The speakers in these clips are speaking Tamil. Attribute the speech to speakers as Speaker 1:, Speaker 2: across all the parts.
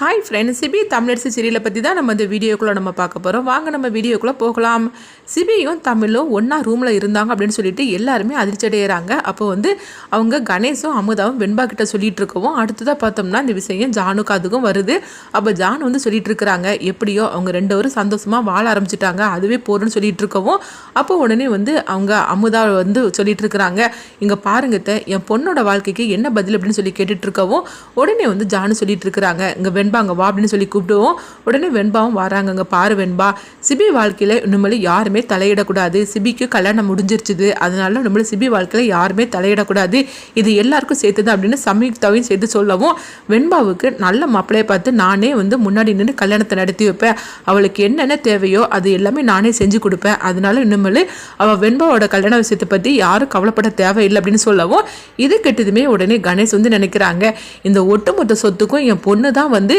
Speaker 1: ஹாய் ஃப்ரெண்ட்ஸ் சிபி தமிழரசு சீரியலை பற்றி தான் நம்ம இந்த வீடியோக்குள்ளே நம்ம பார்க்க போகிறோம் வாங்க நம்ம வீடியோக்குள்ளே போகலாம். சிபியும் தமிழும் ஒன்றா ரூமில் இருந்தாங்க அப்படின்னு சொல்லிட்டு எல்லாருமே அதிர்ச்சி அடைகிறாங்க அப்போ வந்து அவங்க கணேஷும் அமுதாவும் வெண்பா கிட்ட சொல்லிட்டு இருக்கவும் அடுத்ததாக பார்த்தோம்னா இந்த விஷயம் ஜானுக்கு அதுக்கும் வருது. அப்போ ஜான் வந்து சொல்லிட்டு இருக்கிறாங்க எப்படியோ அவங்க ரெண்டு பேரும் சந்தோஷமாக வாழ ஆரம்பிச்சிட்டாங்க அதுவே போறேன்னு சொல்லிட்டு இருக்கவும். அப்போ உடனே வந்து அவங்க அமுதா வந்து சொல்லிட்டு இருக்கிறாங்க இங்கே பாருங்க என் பொண்ணோட வாழ்க்கைக்கு என்ன பதில்? அப்படின்னு சொல்லி கேட்டுட்டு இருக்கவும் உடனே வந்து ஜானு சொல்லிட்டு இருக்கிறாங்க இங்கே வெண்பாங்க வா அப்படின்னு சொல்லி கூப்பிடுவோம். உடனே வெண்பாவும் வராங்கங்க பாரு வெண்பா சிபி வாழ்க்கையில் இனிமேல் யாருமே தலையிடக்கூடாது. சிபிக்கு கல்யாணம் முடிஞ்சிருச்சுது. அதனால நம்மள சிபி வாழ்க்கையில் யாருமே தலையிடக்கூடாது. இது எல்லாருக்கும் சேர்த்துது அப்படின்னு சம்யுக்தாவையும் சேர்த்து சொல்லவும் வெண்பாவுக்கு நல்ல மாப்பிள்ளையை பார்த்து நானே வந்து முன்னாடி நின்று கல்யாணத்தை நடத்தி வைப்பேன். அவளுக்கு என்னென்ன தேவையோ அது எல்லாமே நானே செஞ்சு கொடுப்பேன். அதனால இனிமேல் அவள் வெண்பாவோட கல்யாண விஷயத்தை பற்றி யாரும் கவலைப்பட தேவையில்லை அப்படின்னு சொல்லவும் இது கெட்டதுமே உடனே கணேஷ் வந்து நினைக்கிறாங்க. இந்த ஒட்டுமொத்த சொத்துக்கும் என் பொண்ணு தான் வந்து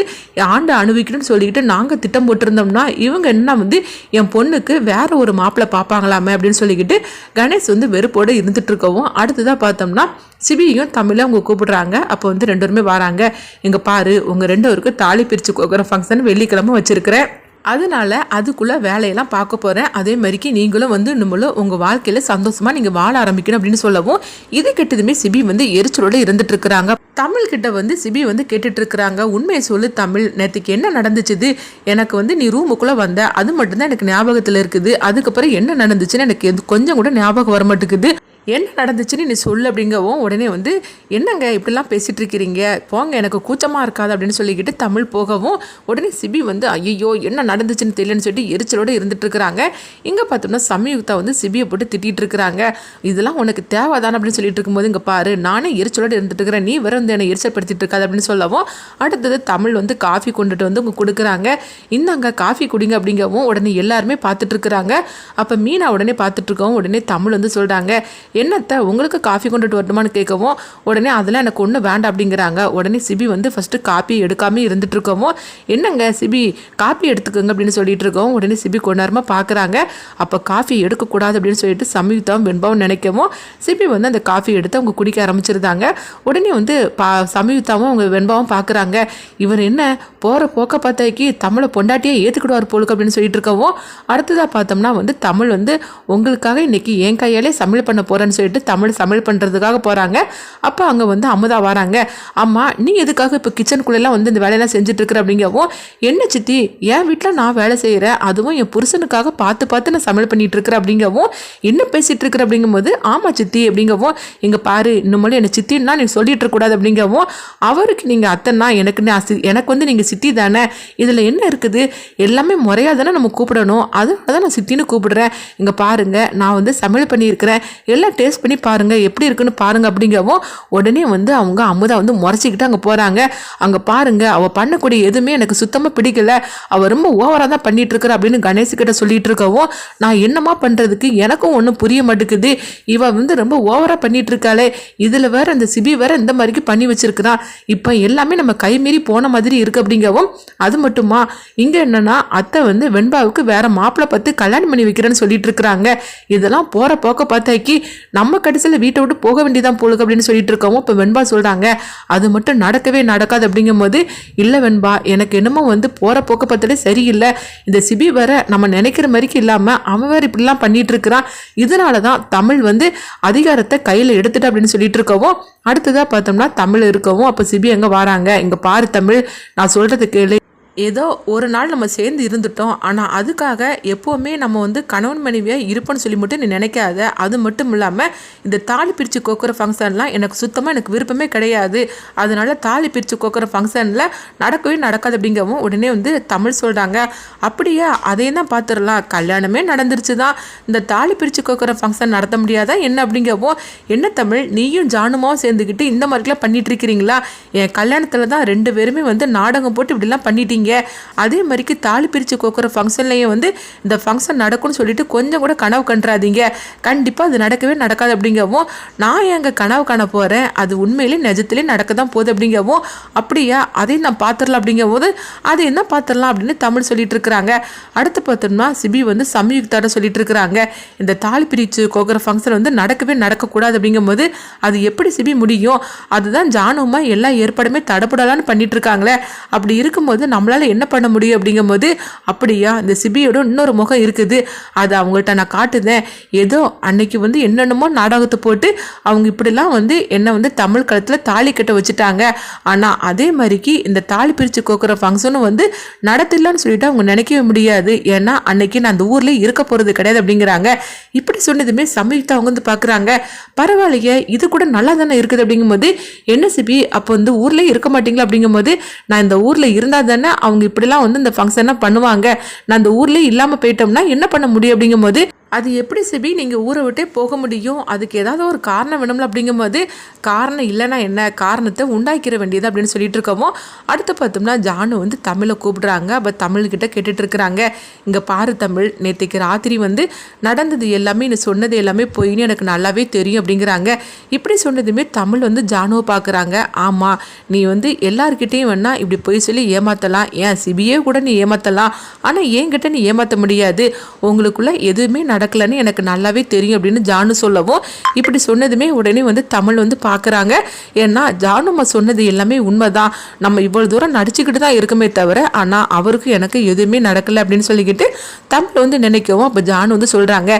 Speaker 1: ஆண்டை அனுபவிக்கணும்னு சொல்லிக்கிட்டு நாங்கள் திட்டம் போட்டிருந்தோம்னா இவங்க என்ன வந்து என் பொண்ணுக்கு வேற ஒரு மாப்பிள்ளை பார்ப்பாங்களாமே அப்படின்னு சொல்லிக்கிட்டு கணேஷ் வந்து வெறுப்போடு இருந்துட்டு இருக்கவும் அடுத்ததாக பார்த்தோம்னா சிபியும் தமிழை அவங்க கூப்பிடுறாங்க. அப்போ வந்து ரெண்டு பேருமே வராங்க. இங்கே பாரு உங்கள் ரெண்டு பேருக்கு தாலி பிரித்து கோக்குற ஃபங்க்ஷன் வெள்ளிக்கிழமை வச்சுருக்கிறேன். அதனால அதுக்குள்ளே வேலையெல்லாம் பார்க்க போகிறேன் அதே மாதிரிக்கு நீங்களும் வந்து நம்மளும் உங்கள் வாழ்க்கையில் சந்தோஷமாக நீங்கள் வாழ ஆரம்பிக்கணும் அப்படின்னு சொல்லவும் இது கெட்டதுமே சிபி வந்து எரிச்சலோட இருந்துட்டு இருக்கிறாங்க. தமிழ் கிட்ட வந்து சிபி வந்து கேட்டுட்டு இருக்கிறாங்க. உண்மையை சொல்லு தமிழ் நேற்றுக்கு என்ன நடந்துச்சுது? எனக்கு வந்து நீ ரூமுக்குள்ளே வந்த அது மட்டும்தான் எனக்கு ஞாபகத்தில் இருக்குது. அதுக்கப்புறம் என்ன நடந்துச்சுன்னு எனக்கு கொஞ்சம் கூட ஞாபகம் வர மாட்டேங்குது. என்ன நடந்துச்சுன்னு நீ சொல்லு அப்படிங்கவும் உடனே வந்து என்னங்க இப்படிலாம் பேசிகிட்டு இருக்கிறீங்க போங்க எனக்கு கூச்சமாக இருக்காது அப்படின்னு சொல்லிக்கிட்டு தமிழ் போகவும் உடனே சிபி வந்து ஐயோ என்ன நடந்துச்சுன்னு தெரியலன்னு சொல்லிட்டு எரிச்சலோடு இருந்துட்டு இருக்கிறாங்க இங்கே பார்த்தோம்னா சமயுக்தா வந்து சிபியை போட்டு திட்டிகிட்டு இருக்கிறாங்க இதெல்லாம் உனக்கு தேவைதானே அப்படின்னு சொல்லிட்டு இருக்கும்போது இங்கே பாரு நானே எரிச்சலோடு இருந்துட்டு இருக்கிறேன் நீ வேற வந்து என்னை எரிச்சல்படுத்திட்டு இருக்காது அப்படின்னு சொல்லவும் அடுத்தது தமிழ் வந்து காஃபி கொண்டுட்டு வந்து உங்க கொடுக்குறாங்க. இந்தாங்க காஃபி குடிங்க அப்படிங்கவும் உடனே எல்லாருமே பார்த்துட்டு இருக்கிறாங்க அப்போ மீனா உடனே பார்த்துட்டு இருக்கவும் உடனே தமிழ் வந்து சொல்கிறாங்க என்னத்த உங்களுக்கு காஃபி கொண்டுட்டு வரட்டுமான்னு கேட்கவும் உடனே அதெல்லாம் எனக்கு ஒன்றும் வேண்டாம் அப்படிங்கிறாங்க. உடனே சிபி வந்து ஃபஸ்ட்டு காப்பி எடுக்காம இருந்துட்டு இருக்கவும் என்னங்க சிபி காப்பி எடுத்துக்கோங்க அப்படின்னு சொல்லிட்டு இருக்கோம் உடனே சிபி கொண்டாரமாக பார்க்குறாங்க அப்போ காஃபி எடுக்கக்கூடாது அப்படின்னு சொல்லிட்டு சமயுக்தாவும் வெண்பாவும் நினைக்கவும் சிபி வந்து அந்த காஃபி எடுத்து அவங்க குடிக்க ஆரம்பிச்சிருந்தாங்க. உடனே வந்து பா சமயுக்தாவும் அவங்க வெண்பாவும் பார்க்குறாங்க இவர் என்ன போகிற போக்க பார்த்தாக்கி தமிழை பொண்டாட்டியே ஏற்றுக்கிடுவார் போலுக்கு அப்படின்னு சொல்லிட்டு இருக்கவும் அடுத்ததாக பார்த்தோம்னா வந்து தமிழ் வந்து உங்களுக்காக இன்றைக்கி என் கையாலே சமையல் பண்ண போகிற போகிறேன்னு சொல்லிட்டு தமிழ் சமையல் பண்ணுறதுக்காக போகிறாங்க அப்போ அங்கே வந்து அமுதா வராங்க. அம்மா நீ எதுக்காக இப்போ கிச்சனுக்குள்ளெல்லாம் வந்து இந்த வேலையெல்லாம் செஞ்சுட்ருக்குற அப்படிங்கவும் என்ன சித்தி என் வீட்டில் நான் வேலை செய்கிறேன் அதுவும் என் புருஷனுக்காக பார்த்து பார்த்து நான் சமையல் பண்ணிகிட்ருக்குறேன் அப்படிங்கவும் என்ன பேசிகிட்டு இருக்கிற அப்படிங்கும்போது ஆமாம் சித்தி அப்படிங்கவும் இங்கே பாரு இன்னும் என்னை சித்தின்னா நீ சொல்லிட்டு இருக்கக்கூடாது அப்படிங்கவும் அவருக்கு நீங்கள் அத்தைன்னா எனக்கு அசி எனக்கு வந்து நீங்கள் சித்தி தானே இதில் என்ன இருக்குது எல்லாமே முறையாக தானே நம்ம கூப்பிடணும் அதனால தான் நான் சித்தின்னு கூப்பிடுறேன். இங்கே பாருங்க நான் வந்து சமையல் பண்ணியிருக்கிறேன் எல்லாம் டேஸ்ட் பண்ணி பாருங்கள் எப்படி இருக்குன்னு பாருங்க அப்படிங்கவும் உடனே வந்து அவங்க அமுதா வந்து முறைச்சிக்கிட்டு அங்கே போகிறாங்க அங்கே பாருங்கள் அவள் பண்ணக்கூடிய எதுவுமே எனக்கு சுத்தமாக பிடிக்கல. அவள் ரொம்ப ஓவராக தான் பண்ணிகிட்டு இருக்கிற அப்படின்னு கணேஷ்கிட்ட சொல்லிட்டு இருக்கவும் நான் என்னமா பண்ணுறதுக்கு எனக்கும் ஒன்றும் புரிய மாட்டேங்குது. இவள் வந்து ரொம்ப ஓவராக பண்ணிகிட்டு இருக்காளே. இதில் வேற அந்த சிபி வேற இந்த மாதிரிக்கு பண்ணி வச்சிருக்கிறான் இப்போ எல்லாமே நம்ம கை மீறி போன மாதிரி இருக்குது அப்படிங்கவும் அது மட்டுமா? இங்கே என்னன்னா அத்தை வந்து வெண்பாவுக்கு வேற மாப்பிள்ளை பார்த்து கல்யாணம் பண்ணி வைக்கிறேன்னு சொல்லிட்டு இருக்கிறாங்க. இதெல்லாம் போகிற போக்க பார்த்தாக்கி நம்ம கடைசியில் வீட்டை விட்டு போக வேண்டியதான் போலுக்கு அப்படின்னு சொல்லிட்டு இருக்கோமோ இப்போ வெண்பா சொல்கிறாங்க அது மட்டும் நடக்கவே நடக்காது அப்படிங்கும்போது இல்லை வெண்பா எனக்கு என்னமோ வந்து போகிற போக்க பார்த்தாலே சரியில்லை. இந்த சிபி வேற நம்ம நினைக்கிற மாதிரிக்கு இல்லாமல் அவன் வேறு இப்படிலாம் பண்ணிட்டு இருக்கிறான். இதனால தான் தமிழ் வந்து அதிகாரத்தை கையில் எடுத்துட்டு அப்படின்னு சொல்லிட்டு இருக்கவும் அடுத்ததாக பார்த்தோம்னா தமிழ் இருக்கவும். அப்போ சிபி எங்கே வராங்க? இங்கே பாரு தமிழ் நான் சொல்கிறது கேளு. ஏதோ ஒரு நாள் நம்ம சேர்ந்து இருந்துட்டோம். ஆனால் அதுக்காக எப்போவுமே நம்ம வந்து கணவன் மனைவியாக இருப்போம்னு சொல்லி மட்டும் நீ நினைக்காத. அது மட்டும் இல்லாமல் இந்த தாலி பிரித்து கோக்குற ஃபங்க்ஷன்லாம் எனக்கு சுத்தமாக எனக்கு விருப்பமே கிடையாது. அதனால தாலி பிரித்து கோக்குற ஃபங்க்ஷனில் நடக்கவே நடக்காது அப்படிங்கவும் உடனே வந்து தமிழ் சொல்கிறாங்க அப்படியே? அதையும் தான் பார்த்துடலாம் கல்யாணமே நடந்துருச்சு தான் இந்த தாலி பிரித்து கோக்குற ஃபங்க்ஷன் நடத்த முடியாதா? என்ன அப்படிங்கவும் என்ன தமிழ் நீயும் ஜானுமாவும் சேர்ந்துக்கிட்டு இந்த மாதிரிலாம் பண்ணிகிட்ருக்கிறீங்களா என் கல்யாணத்தில் தான் ரெண்டு பேருமே வந்து நாடகம் போட்டு இப்படிலாம் பண்ணிட்டீங்க. இருக்கீங்க அதே மாதிரிக்கு தாலி பிரித்து கோக்குற ஃபங்க்ஷன்லேயும் வந்து இந்த ஃபங்க்ஷன் நடக்கும்னு சொல்லிட்டு கொஞ்சம் கூட கனவு கண்டுறாதீங்க கண்டிப்பாக அது நடக்கவே நடக்காது அப்படிங்கவும் நான் எங்கள் கனவு காண போகிறேன் அது உண்மையிலே நிஜத்திலே நடக்க தான் போகுது அப்படிங்கவும் அப்படியா? அதையும் நான் பார்த்துடலாம் அப்படிங்கும் போது அதை என்ன பார்த்துடலாம் அப்படின்னு தமிழ் சொல்லிட்டு இருக்கிறாங்க அடுத்து பார்த்தோம்னா சிபி வந்து சம்யுக்தாட சொல்லிட்டு இருக்கிறாங்க இந்த தாலி பிரித்து கோக்குற ஃபங்க்ஷன் வந்து நடக்கவே நடக்கக்கூடாது அப்படிங்கும்போது அது எப்படி சிபி முடியும்? அதுதான் ஜானுமா எல்லா ஏற்பாடுமே தடப்படலான்னு பண்ணிட்டு இருக்காங்களே அப்படி இருக்கும்போது நம்மளால் என்ன பண்ண முடியும் அப்படிங்கும்போது அப்படியா இந்த சிபியோட இன்னொரு முகம் இருக்குது. அது அவங்கள்ட்ட நான் காட்டுதேன். ஏதோ அன்னைக்கு வந்து என்னென்னமோ நாடகத்தை போட்டு அவங்க இப்படிலாம் வந்து என்னை வந்து தமிழ் களத்தில் தாலி கட்ட வச்சுட்டாங்க. ஆனால் அதே மாதிரிக்கு இந்த தாலி பிரித்து கோக்குற ஃபங்க்ஷனும் வந்து நடத்திடலான்னு சொல்லிட்டு அவங்க நினைக்கவே முடியாது. ஏன்னா அன்னைக்கு நான் அந்த ஊரில் இருக்க போகிறது கிடையாது அப்படிங்கிறாங்க. இப்படி சொன்னதுமே சமயத்தை அவங்க வந்து பார்க்குறாங்க பரவாயில்லையே இது கூட நல்லா தானே இருக்குது அப்படிங்கும்போது என்ன சிபி அப்போ வந்து ஊர்லேயே இருக்க மாட்டீங்களா அப்படிங்கும்போது நான் இந்த ஊரில் இருந்தால் தானே அவங்க இப்படிலாம் வந்து இந்த ஃபங்க்ஷன்லாம் பண்ணுவாங்க. நான் அந்த ஊர்லேயே இல்லாமல் போயிட்டோம்னா என்ன பண்ண முடியும் அப்படிங்கும்போது அது எப்படி சிபி நீங்கள் ஊரை விட்டே போக முடியும்? அதுக்கு ஏதாவது ஒரு காரணம் வேணும்ல அப்படிங்கும்போது காரணம் இல்லைன்னா என்ன? காரணத்தை உண்டாக்கிற வேண்டியது அப்படின்னு சொல்லிட்டு இருக்கோமோ அடுத்து பார்த்தோம்னா ஜானு வந்து தமிழை கூப்பிடுறாங்க. அப்போ தமிழ்கிட்ட கேட்டுட்டு இருக்கிறாங்க. இங்கே பாரு தமிழ் நேற்றுக்கு ராத்திரி வந்து நடந்தது எல்லாமே நீ சொன்னது எல்லாமே பொய்னு எனக்கு நல்லாவே தெரியும் அப்படிங்கிறாங்க. இப்படி சொன்னதுமே தமிழ் வந்து ஜானுவை பார்க்குறாங்க. ஆமாம் நீ வந்து எல்லாருக்கிட்டேயும் வேணா இப்படி பொய் சொல்லி ஏமாற்றலாம் ஏன் சிபியே கூட நீ ஏமாற்றலாம் ஆனால் என்கிட்ட நீ ஏமாற்ற முடியாது. உங்களுக்குள்ள எதுவுமே நடக்கலைன்னு எனக்கு நல்லாவே தெரியும் அப்படின்னு ஜானு சொல்லவும். இப்படி சொன்னதுமே உடனே வந்து தமிழ் வந்து பார்க்குறாங்க ஏன்னா ஜானுமா சொன்னது எல்லாமே உண்மைதான். நம்ம இவ்வளோ தூரம் நடிச்சுக்கிட்டு தான் இருக்குமே தவிர ஆனால் அவருக்கு எனக்கு எதுவுமே நடக்கலை அப்படின்னு சொல்லிக்கிட்டு தமிழ் வந்து நினைக்கவும் அப்போ ஜானு வந்து சொல்கிறாங்க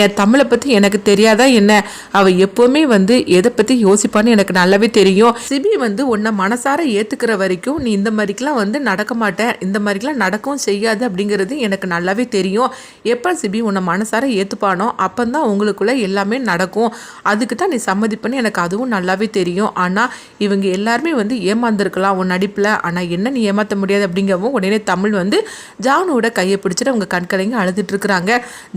Speaker 1: என் தமிழை பற்றி எனக்கு தெரியாதா என்ன? அவள் எப்போவுமே வந்து எதை பற்றி யோசிப்பான்னு எனக்கு நல்லாவே தெரியும். சிபி வந்து உன்னை மனசார ஏற்றுக்கிற வரைக்கும் நீ இந்த மாதிரிக்கெலாம் வந்து நடக்க மாட்டேன் இந்த மாதிரிக்கெலாம் நடக்கவும் செய்யாது அப்படிங்கிறது எனக்கு நல்லாவே தெரியும். எப்போ சிபி உன்னை மனசார ஏற்றுப்பானோ அப்போ தான் உங்களுக்குள்ளே எல்லாமே நடக்கும். அதுக்கு தான் நீ சம்மதி பண்ணி எனக்கு அதுவும் நல்லாவே தெரியும். ஆனால் இவங்க எல்லாருமே வந்து ஏமாந்துருக்கலாம் உன் நடிப்பில். ஆனால் என்ன நீ ஏமாற்ற முடியாது அப்படிங்கவும் உடனே தமிழ் வந்து ஜானுவோட கையை பிடிச்சிட்டு அவங்க கண்கலைங்க அழுதுட்டு இருக்கிறாங்க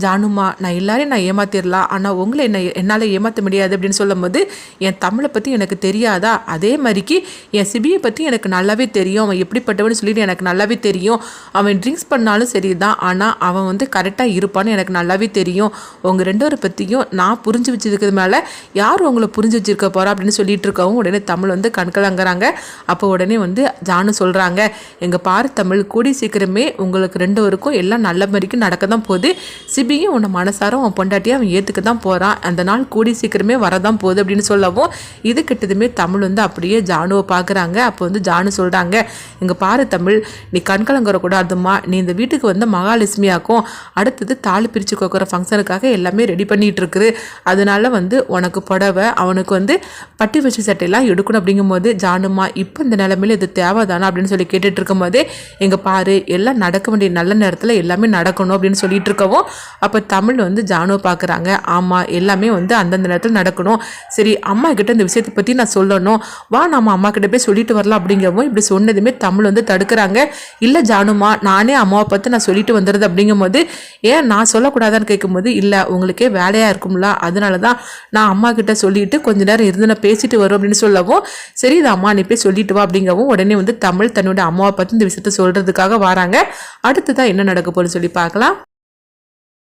Speaker 1: ஜானுமா நான் எல்லாரையும் நான் ஏமாத்திடலாம் ஆனால் உங்களை என்ன என்னால் ஏமாற்ற முடியாது அப்படின்னு சொல்லும்போது என் தமிழை பற்றி எனக்கு தெரியாதா? அதே மாதிரிக்கு என் சிபியை பற்றி எனக்கு நல்லாவே தெரியும். அவன் எப்படிப்பட்டவன்னு சொல்லிட்டு எனக்கு நல்லாவே தெரியும். அவன் ட்ரிங்க்ஸ் பண்ணாலும் சரி தான் ஆனால் அவன் வந்து கரெக்டாக இருப்பான்னு எனக்கு நல்லாவே தெரியும். உங்கள் ரெண்டு பேரை பற்றியும் நான் புரிஞ்சு வச்சதுக்கு மேலே யார் உங்களை புரிஞ்சு வச்சிருக்க போகிறா அப்படின்னு சொல்லிட்டு இருக்கவும் உடனே தமிழ் வந்து கண்கலங்குறாங்க. அப்போ உடனே வந்து ஜானு சொல்கிறாங்க எங்கள் பாரு தமிழ் கூடி சீக்கிரமே உங்களுக்கு ரெண்டு பேருக்கும் எல்லாம் நல்ல மாதிரிக்கு நடக்க தான் போகுது. சிபியும் உன்னை மனசாரம் அவன் பொண்டாட்டியும் அவன் ஏற்றுக்க தான் போகிறான் அந்த நாள் கூடி சீக்கிரமே வரதான் போகுது அப்படின்னு சொல்லவும் இது கிட்டதுமே தமிழ் வந்து அப்படியே ஜானுவை பார்க்குறாங்க அப்போ வந்து ஜானு சொல்கிறாங்க எங்கள் பாரு தமிழ் நீ கண்கலங்குறக்கூடாதுமா நீ இந்த வீட்டுக்கு வந்து மகாலட்சுமியாக்கும் அடுத்தது தாலி பிரித்து கோக்குற ஃபங்க்ஷனுக்காக எல்லாமே ரெடி பண்ணிகிட்டு இருக்குது அதனால வந்து உனக்கு புடவை அவனுக்கு வந்து பட்டி வச்சு சட்டையெல்லாம் எடுக்கணும் அப்படிங்கும்போது ஜானுமா இப்போ இந்த நிலமையில இது தேவைதானா? அப்படின்னு சொல்லி கேட்டுட்டு இருக்கும்போது எங்கள் பாரு எல்லாம் நடக்க வேண்டிய நல்ல நேரத்தில் எல்லாமே நடக்கணும் அப்படின்னு சொல்லிட்டு இருக்கவும் அப்போ தமிழ் வந்து ஜானுவை பார்க்குறாங்க ஆமாம் எல்லாமே வந்து அந்தந்த நேரத்தில் நடக்கணும். சரி அம்மா கிட்ட இந்த விஷயத்தை பற்றி நான் சொல்லணும். வா நம்ம அம்மா கிட்ட போய் சொல்லிட்டு வரலாம் அப்படிங்கவும் இப்படி சொன்னதுமே தமிழ் வந்து தடுக்கிறாங்க. இல்லை ஜானுமா நானே அம்மாவை பார்த்து நான் சொல்லிட்டு வந்துடுறது அப்படிங்கும்போது ஏன் நான் சொல்லக்கூடாதான்னு கேட்கும்போது இல்லை உங்களுக்கே வேலையாக இருக்கும்ல அதனால தான் நான் அம்மா கிட்ட சொல்லிட்டு கொஞ்ச நேரம் இருந்து நான் பேசிட்டு வரும் அப்படின்னு சொல்லவும் சரி இது அம்மா நீ போய் சொல்லிட்டு வா அப்படிங்கவும் உடனே வந்து தமிழ் தன்னோட அம்மாவை பற்றி இந்த விஷயத்த சொல்கிறதுக்காக வராங்க. அடுத்ததான் என்ன நடக்க போகுதுன்னு சொல்லி பார்க்கலாம்.